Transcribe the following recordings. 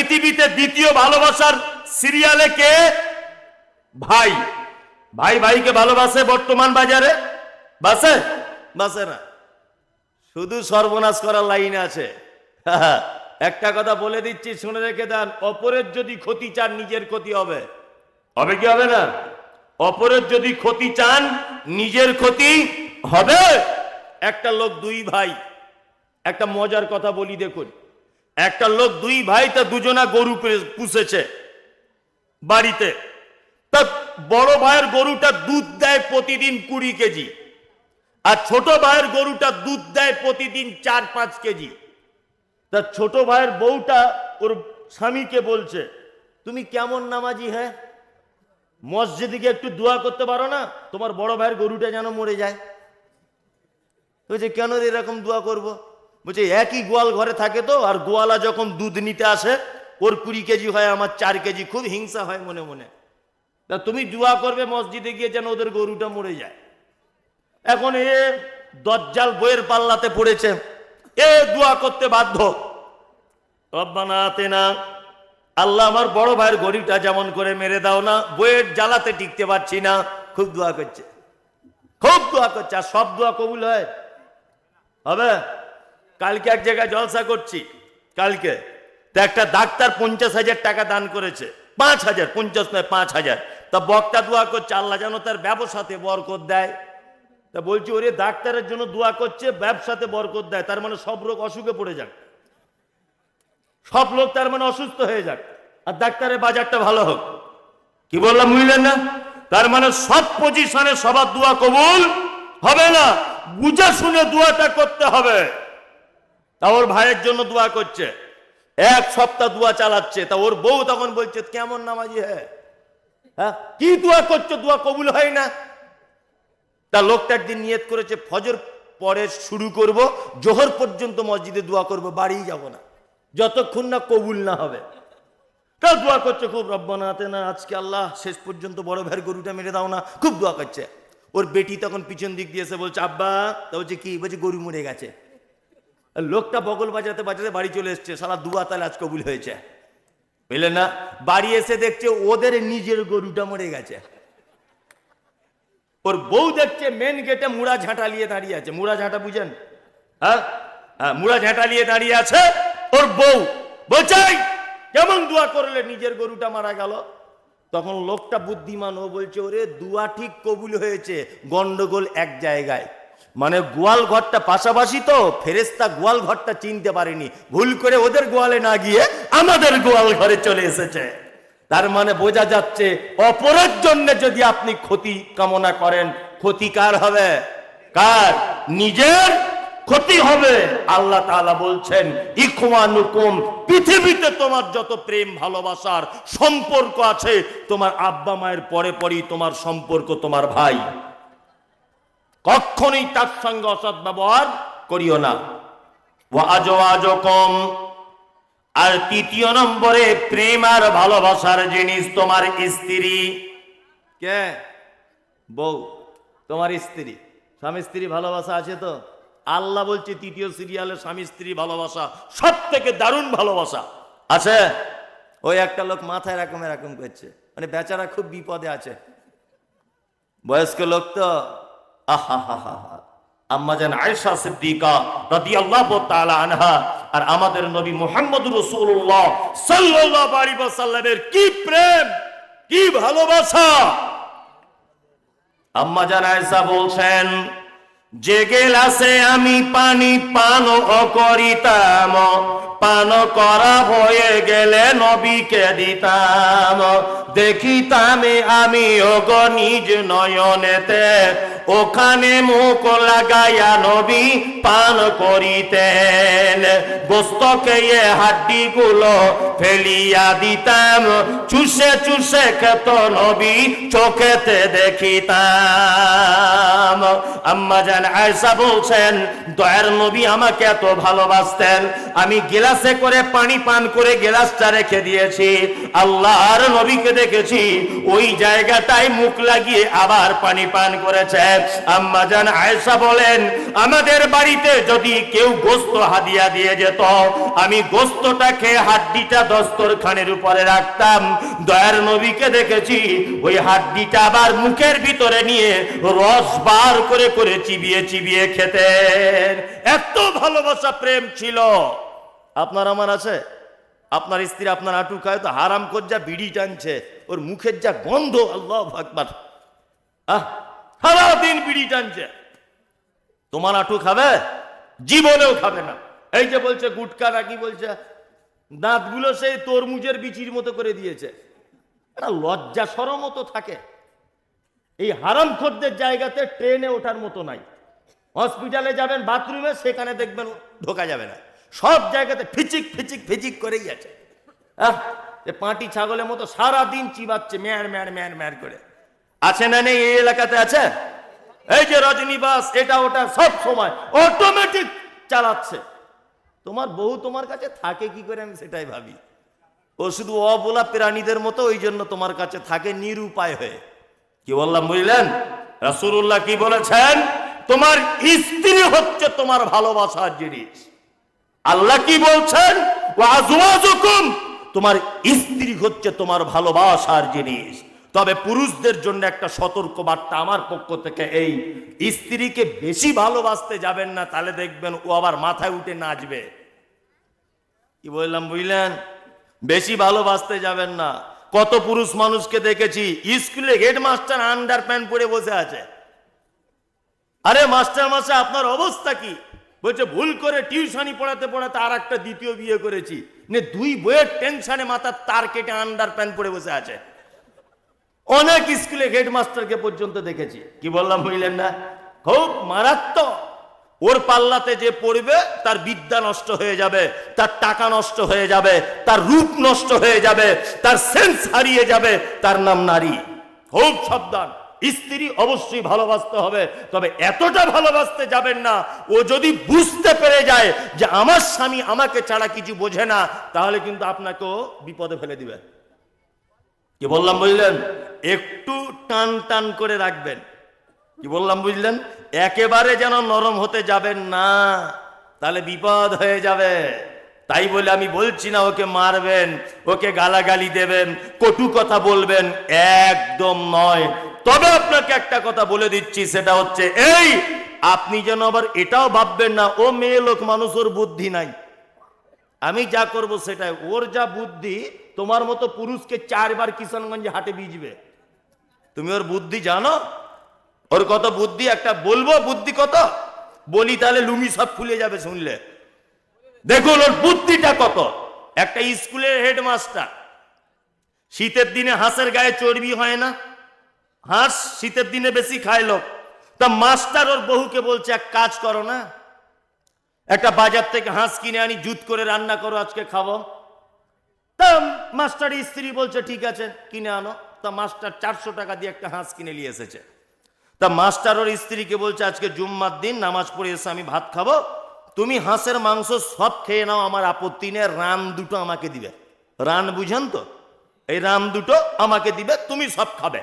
পৃথিবীতে দ্বিতীয় ভালোবাসার সিরিয়ালে কে? ভাই। ভাই ভাইকে ভালোবাসে বর্তমান বাজারে? বাসে? বাসে না। শুধু সর্বনাশ করার লাইন আছে। একটা কথা বলে দিচ্ছি শুনে রেখে দেন। অপরের যদি ক্ষতি চান নিজের ক্ষতি হবে। হবে কি হবে না? অপরের যদি ক্ষতি চান নিজের ক্ষতি হবে? একটা লোক দুই ভাই। একটা মজার কথা বলি দেখুন। একটা লোক দুই ভাই, তা দুজনা গরু পুষেছে বাড়িতে। তা বড় ভাইয়ের গরুটা দুধ দেয় প্রতিদিন কুড়ি কেজি আর ছোট ভাইয়ের গরুটা দুধ দেয় প্রতিদিন চার পাঁচ কেজি। তা ছোট ভাইয়ের বউটা ওর স্বামীকে বলছে, তুমি কেমন নামাজি হ্যাঁ? মসজিদে গিয়ে একটু দোয়া করতে পারো না? তোমার বড় ভাইয়ের গরুটা যেন মরে যায়। বলছে, কেন এরকম দোয়া করব? বলছে, একই গোয়াল ঘরে থাকে তো, আর গোয়ালা যখন দুধ নিতে আসে, ওর কুড়ি কেজি হয়, আমার চার কেজি। খুব হিংসা হয় মনে মনে। তা তুমি দোয়া করবে মসজিদে গিয়ে যেন ওদের গরুটা মরে যায়। এখন এ দজ্জাল বইয়ের পাল্লাতে পড়েছে। এ দোয়া করতে বাধ্য। আতেনা, আল্লাহ আমার বড় ভাইয়ের গরিবটা যেমন করে মেরে দাও না, বইয়ের জ্বালাতে টিকতে পারছি না। খুব দোয়া করছে। খুব দোয়া করছে, আর সব দোয়া কবুল হয়? হবে? কালকে এক জায়গায় জলসা করছি, কালকে। তা একটা ডাক্তার পঞ্চাশ হাজার টাকা দান করেছে, পাঁচ হাজার, পঞ্চাশ নয়, পাঁচ হাজার। তা বক্তা দোয়া করছে, আল্লাহ যেন তার ব্যবসাতে বরকত দেয়। তা বলছি, ওরে, ডাক্তারের জন্য দোয়া করছে, ব্যবসাতে বরকত দেয়, তার মানে সব রোগ অসুখে পড়ে যাক। সব লোক তার মানে অসুস্থ হয়ে যাক। আর ডাক্তারের বাজারটা ভালো হোক। কি বললাম, বুঝলেন না? তার মানে সব পজিশনে সবার দোয়া কবুল হবে না। বুঝে শুনে দোয়াটা করতে হবে। তা ওর ভাইয়ের জন্য দোয়া করছে। এক সপ্তাহ দোয়া চালাচ্ছে। তা ওর বউ তখন বলছে, কেমন নামাজি হ্যাঁ হ্যাঁ? কি দোয়া করছ? দোয়া কবুল হয় না। তা লোকটা একদিন নিয়ত করেছে, ফজর পরে শুরু করব, জোহর পর্যন্ত মসজিদে দোয়া করব বাড়ি যাব না। যতক্ষণ না কবুল না হবে। তা দোয়া করছে, খুব রব্বানাতে না, আজকে আল্লাহ শেষ পর্যন্ত বড় ভাইয়ের গরুটা মেরে দাও না। খুব দোয়া করছে। ওর বেটি তখন পিছন দিক দিয়ে এসে বলছে, আব্বা। তা বলছে, কি? বলছে, গরু মরে গেছে। লোকটা বগল বাজাতে বাজাতে বাড়ি চলে এসছে। সারা দুয়া তালে আজ কবুল হয়েছে। বুঝলেন না? বাড়ি এসে দেখছে ওদের নিজের গরুটা মরে গেছে। ওর বউ দেখছে মেন গেটে মুড়া ঝাঁটা নিয়ে দাঁড়িয়ে আছে। মুড়া ঝাঁটা বুঝেন? হ্যাঁ? হ্যাঁ মুড়া ঝাঁটা নিয়ে দাঁড়িয়ে আছে ওর বউ। বলছে কেমন দোয়া করলে নিজের গরুটা মারা গেল? তখন লোকটা বুদ্ধিমান, ও বলছে, ওরে, দুয়া ঠিক কবুল হয়েছে। গন্ডগোল এক জায়গায়। মানে গোয়াল ঘরটা পাশাপাশি তো ফেরেস্তা গোয়াল ঘরটা চিনতে পারেনি। ভুল করে ওদের গোয়ালে না গিয়ে আমাদের গোয়াল ঘরে চলে এসেছে। তার মানে বোঝা যাচ্ছে অপরের জন্য যদি আপনি ক্ষতি কামনা করেন, ক্ষতি কার হবে? কার? নিজের ক্ষতি হবে। আল্লাহ তাআলা বলছেন, ইখওয়ানুকুম, পৃথিবীতে তোমার যত প্রেম, ভালোবাসার সম্পর্ক আছে, তোমার আব্বা মায়ের পরে পরেই তোমার সম্পর্ক তোমার ভাই। কখনোই তার সঙ্গে অসৎ ব্যবহার করিও না। আর তৃতীয় নম্বরে প্রেম আর ভালোবাসার জিনিস তোমার স্ত্রী। কে? বউ তোমার স্ত্রী। স্বামী স্ত্রী ভালোবাসা আছে তো? আল্লাহ বলছে তৃতীয় সিরিয়ালে স্বামী স্ত্রী ভালোবাসা সব থেকে দারুণ ভালোবাসা। আছে? ওই একটা লোক মাথায় এরকম এরকম করছে। মানে বেচারা খুব বিপদে আছে। বয়স্ক লোক তো। আহা হা আয়েশা সিদ্দিকা রাদিয়াল্লাহু তাআলা আনহা। আর আমাদের নবী মুহাম্মদুর রাসূলুল্লাহ সাল্লাল্লাহু আলাইহি ওয়াসাল্লামের কি প্রেম, কি ভালোবাসা। আয়েশা বলছেন, যে গেলাসে আমি পানি পান করিতাম, পান করা হয়ে গেলে নবীকে দিতাম। দেখিতাম আমি ওগ নিজ নয়নেতে ওখানে মুখ লাগাইয়া নবী পান করিতেন। গোস্তকে হাড্ডি গুলো ফেলিয়া দিতাম। চুষে চুষে খেত নবী, চোখেতে দেখিতাম। আম্মা জান আয়সা বলছেন, দয়ার নবী আমাকে এত ভালোবাসতেন। আমি গেলাসে করে পানি পান করে গেলাসটা রেখে দিয়েছি। আল্লাহর নবীকে দেখেছি, ওই জায়গাটায় মুখ লাগিয়ে আবার পানি পান করেছেন আম্মাজান আয়েশা বলেন, আমাদের বাড়িতে যদি কেউ গোস্ত হাদিয়া দিয়ে যেত, আমি গোস্তটা খেয়ে হাড্ডিটা দস্তরখানের উপরে রাখতাম। দয়ার নবীকে দেখেছি, ওই হাড্ডিটা আবার মুখের ভিতরে নিয়ে রস বার করে করে চিবিয়ে চিবিয়ে খেতেন। এত ভালোবাসা প্রেম ছিল। আপনার আমার আছে? আপনার স্ত্রী আপনার আটু খায় তো হারাম যা বিড়ি টানছে, ওর মুখের যা গন্ধ, আল্লাহ আকবার। সারাদিন বিড়ি টানছে। তোমার আটু খাবে? জীবনেও খাবে না। এই যে বলছে, গুটকা নাকি বলছে, দাঁতগুলো সেই তরমুজের বিচির মতো করে দিয়েছে। লজ্জা সরম তো থাকে। এই হারাম খদ্দের জায়গাতে ট্রেনে ওঠার মতো নাই। হসপিটালে যাবেন, বাথরুমে, সেখানে দেখবেন ঢোকা যাবে না। সব জায়গাতে ফিচিক ফিচিক ফিচিক করেই আছে। এ পাঁটি ছাগলের মতো সারা দিন চিবাচ্ছে, ম্যার ম্যার ম্যার ম্যার করে। আছে না নেই এই এলাকাতে আছে? এই যে রজনীবাস এটা ওটা সব সময় অটোমেটিক চালাচ্ছে। তোমার বউ তোমার কাছে থাকে কি করে আমি সেটাই ভাবি। ও শুধু অবলা প্রাণীদের মতো ওই জন্য তোমার কাছে থাকে নিরুপায় হয়ে। কি বললাম, বুঝলেন? রাসূলুল্লাহ কি বলেছেন? তোমার স্ত্রী হচ্ছে তোমার ভালোবাসার জিনিস। আল্লাহ কি বলছেন? তোমার স্ত্রী হচ্ছে তোমার ভালোবাসার জিনিস। তবে পুরুষদের জন্য একটা সতর্ক বার্তা আমার পক্ষ থেকে এই, স্ত্রীকে বেশি ভালোবাসতে যাবেন না, তাহলে দেখবেন ও আবার মাথায় উঠে নাচবে। কি বললাম, বুঝলেন? বেশি ভালোবাসতে যাবেন না। কত পুরুষ মানুষকে দেখেছি, স্কুলে হেডমাস্টার আন্ডার প্যান্ট পরে বসে আছে। আরে মাস্টার মাসে আপনার অবস্থা কি? বলছে, ভুল করে টিউশনি পড়াতে পড়াতে আর একটা দ্বিতীয় বিয়ে করেছি। দুই বইয়ের টেনশনে মাথার তার কেটে আন্ডার প্যান্ট পরে বসে আছে। অনেক স্কুলে হেডমাস্টারকে পর্যন্ত দেখেছি। কি বললাম বুঝলেন না? খুব মারাত্মক। ওর পাল্লাতে যে পড়বে, তার বিদ্যা নষ্ট হয়ে যাবে, তার টাকা নষ্ট হয়ে যাবে, তার রূপ নষ্ট হয়ে যাবে, তার সেন্স হারিয়ে যাবে, তার নাম নারী। খুব সাবধান। স্ত্রী অবশ্যই ভালোবাসতে হবে, তবে এতটা ভালোবাসতে যাবেন না। ও যদি বুঝতে পেরে যায় যে আমার স্বামী আমাকে ছাড়া কিছু বোঝে না, তাহলে কিন্তু আপনাকেও বিপদে ফেলে দিবে। কি বললাম বুঝলেন? একটু টান টান করে রাখবেন। কি বললাম বুঝলেন? একেবারে যেন নরম হতে যাবেন না, তাহলে বিপদ হয়ে যাবে। তাই বলে আমি বলছি না ওকে মারবেন, ওকে গালাগালি দেবেন, কটু কথা বলবেন, একদম নয়। তবে আপনাকে একটা কথা বলে দিচ্ছি, সেটা হচ্ছে এই, আপনি যেন আবার এটাও ভাববেন না, ও মেয়ে লোক মানুষ, ওর বুদ্ধি নাই। আমি যা করব সেটাই, ওর যা বুদ্ধি, তোমার মতো পুরুষকে চারবার কিষানগঞ্জে হাটে বিজবে তুমি ওর বুদ্ধি জানো? ওর কত বুদ্ধি? একটা বলব বুদ্ধি কত? বলি তাহলে লুমি সব খুলে যাবে শুনলে। দেখুন, ওর বুদ্ধিটা কত? একটা স্কুলের হেডমাস্টার। শীতের দিনে হাঁসের গায়ে চর্বি হয় না? হাঁস শীতের দিনে বেশি খায় লোক। তা মাস্টার ওর বহুকে বলছে, এক কাজ করো না, একটা বাজার থেকে হাঁস কিনে আনি, জুত করে রান্না করো, আজকে খাব। তা মাস্টার স্ত্রী বলছে, ঠিক আছে, কিনে আনো। তা মাস্টার চারশো টাকা দিয়ে একটা হাঁস কিনে নিয়ে এসেছে। তা মাস্টার ওর স্ত্রীকে বলছে, আজকে জুম্মার দিন, নামাজ পড়ে এসে আমি ভাত খাব। তুমি হাঁসের মাংস সব খেয়ে নাও, আমার আপত্তি নেই, রান দুটো আমাকে দিবে। রান বুঝেন তো? এই রাম দুটো আমাকে দিবে, তুমি সব খাবে।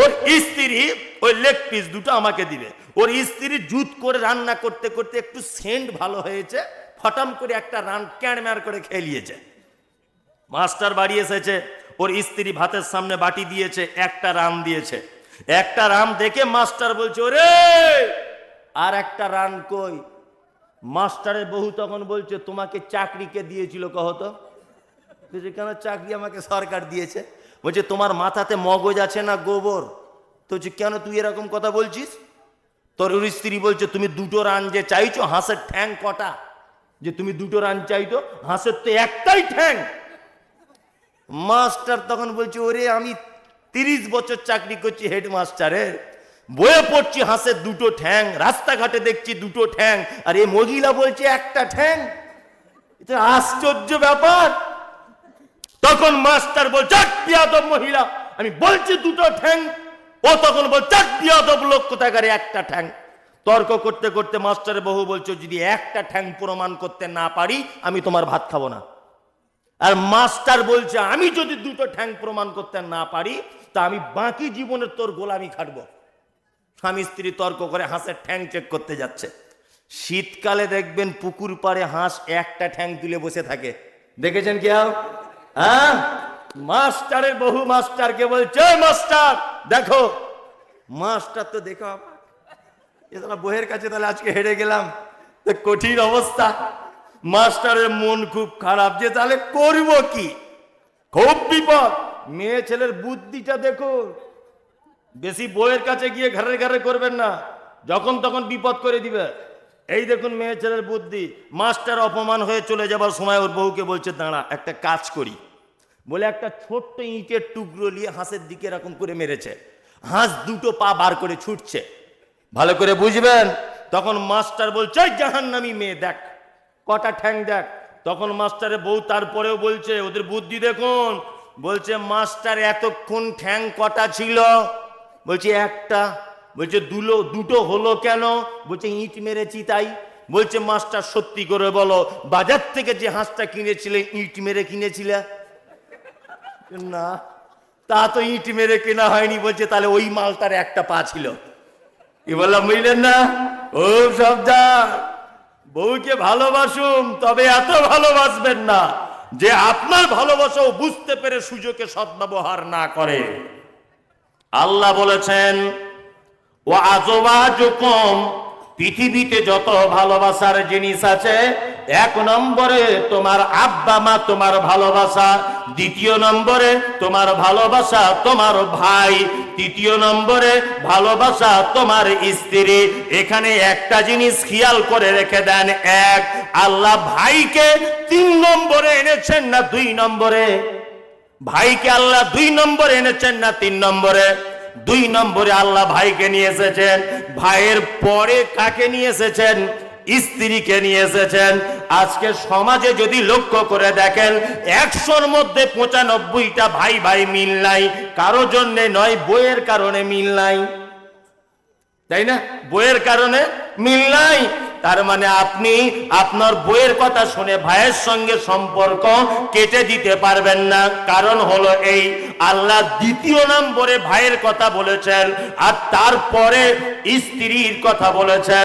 ওর স্ত্রী, ওই লেগ পিস দুটো আমাকে দিবে। ওর স্ত্রী জুত করে রান্না করতে করতে একটু সেন্ট ভালো হয়েছে, ফটাম করে একটা রান ক্যাড়ম্যার করে খেয়ে নিয়েছে। মাস্টার বাড়ি এসেছে, ওর স্ত্রী ভাতের সামনে বাটি দিয়েছে, একটা রান দিয়েছে। একটা রান দেখে মাস্টার বলছে, ওরে, আর একটা রান কই? মাস্টারের বহু তখন বলছে, তোমাকে চাকরিকে দিয়েছিল কহতো বলছে, কেন চাকরি আমাকে সরকার দিয়েছে? বলছে তোমার মাথাতে মগজ আছে না গোবর? তো বলছে, কেন তুই এরকম কথা বলছিস? তোর স্ত্রী বলছে তুমি দুটো রান যে চাইছো হাঁসের ঠ্যাং কটা? যে তুমি দুটো রান চাইতো হাঁসের তো একটাই ঠ্যাং। মাস্টার তখন বলছে ওরে আমি তিরিশ বছর চাকরি করছি হেডমাস্টারের। বয়ে পড়ছি হাঁসের দুটো ঠ্যাং রাস্তাঘাটে দেখছি দুটো ঠ্যাং আর এ মহিলা বলছে একটা ঠ্যাং? এটা আশ্চর্য ব্যাপার। তখন মাস্টার বল পিয়াদব মহিলা। আমি বলছি, দুটো ঠ্যাং। ও তখন বল পিয়াদব লোক কোথাকারে একটা ঠ্যাং। তর্ক করতে করতে মাস্টারের বহু বলছো, যদি একটা ঠ্যাং প্রমাণ করতে না পারি, আমি তোমার ভাত খাব না। আর মাস্টার বলছে, আমি যদি দুটো ঠ্যাং প্রমাণ করতে না পারি, তা আমি বাকি জীবনের তোর গোলামি খাটব। স্বামী স্ত্রী তর্ক করে হাঁসের ঠ্যাং চেক করতে যাচ্ছে। শীতকালে দেখবেন পুকুর পাড়ে হাঁস একটা ঠ্যাং তুলে বসে থাকে। দেখেছেন কেউ হ্যাঁ? মাস্টারের বহু মাস্টারকে বলছে মাস্টার, দেখো। মাস্টার তো দেখো অবাক। এ শালা বইয়ের কাছে তাহলে আজকে হেরে গেলাম। কঠিন অবস্থা। মাস্টারের মন খুব খারাপ যে তাহলে করব কি? খুব বিপদ। মেয়ে ছেলের বুদ্ধিটা দেখো। বেশি বইয়ের কাছে গিয়ে ঘরে ঘরে করবেন না। যখন তখন বিপদ করে দিবে। এই দেখুন মেয়ে ছেলের বুদ্ধি। মাস্টার অপমান হয়ে চলে যাবার সময় ওর বউকে বলছে, দাঁড়া, একটা কাজ করি। বলে একটা ছোট্ট ইঁটের টুকরো নিয়ে হাঁসের দিকে এরকম করে মেরেছে। হাঁস দুটো পা বার করে ছুটছে। ভালো করে বুঝবেন? তখন মাস্টার বলছে জাহান্নামি মেয়ে, দেখ, কটা ঠ্যাং দেখ। তখন মাস্টারের বউ তারপরেও বলছে, ওদের বুদ্ধি দেখুন। বলছে, মাস্টার, এতক্ষণ ঠ্যাং কটা ছিল? বলছে, একটা বলছে, দুলো, দুটো হলো কেন? বলছে, ইট মেরেছি তাই। বলছে মাস্টার সত্যি করে বলো, বাজার থেকে যে হাঁসটা কিনেছিলে, ইট মেরে কিনেছিলে? না, তা তো ইট মেরে কেনা হয়নি। বলছে, তাহলে ওই মালটার একটা পা ছিল। কি বললাম, বুঝলেন না? ও সবদা বউকে ভালোবাসুন, তবে এত ভালোবাসবেন না, যে আপনার ভালোবাসাও বুঝতে পেরে সুযোগে সদ্ব্যবহার না করে। আল্লাহ বলেছেন ও আজবাজুকুম পৃথিবীতে যত ভালোবাসার জিনিস আছে, এক নম্বরে তোমার আব্বা মা তোমার ভালোবাসা, দ্বিতীয় নম্বরে তোমার ভালোবাসা তোমার ভাই, তৃতীয় নম্বরে ভালোবাসা তোমার স্ত্রী। এখানে একটা জিনিস খেয়াল করে রেখে দেন, এক, আল্লাহ ভাইকে তিন নম্বরে এনেছেন না দুই নম্বরে? ভাইকে আল্লাহ দুই নম্বরে এনেছেন না তিন নম্বরে? দুই নম্বরে আল্লাহ ভাইকে নিয়ে এসেছেন, ভাইয়ের পরে কাকে নিয়ে এসেছেন? স্ত্রীকে নিয়ে এসেছেন। আজকে সমাজে যদি লক্ষ্য করে দেখেন, একশোর মধ্যে পঁচানব্বইটা ভাই ভাই মিল নাই, কারও জন্যে নয়, বইয়ের কারণে মিল নাই। তাই না? বইয়ের কারণে মিল নাই। তার মানে আপনি আপনার বইয়ের কথা শুনে ভাইয়ের সঙ্গে সম্পর্ক কেটে দিতে পারবেন না। কারণ হলো এই, আল্লাহ দ্বিতীয় নম্বরে ভাইয়ের কথা বলেছেন আর তারপরে স্ত্রীর কথা বলেছেন।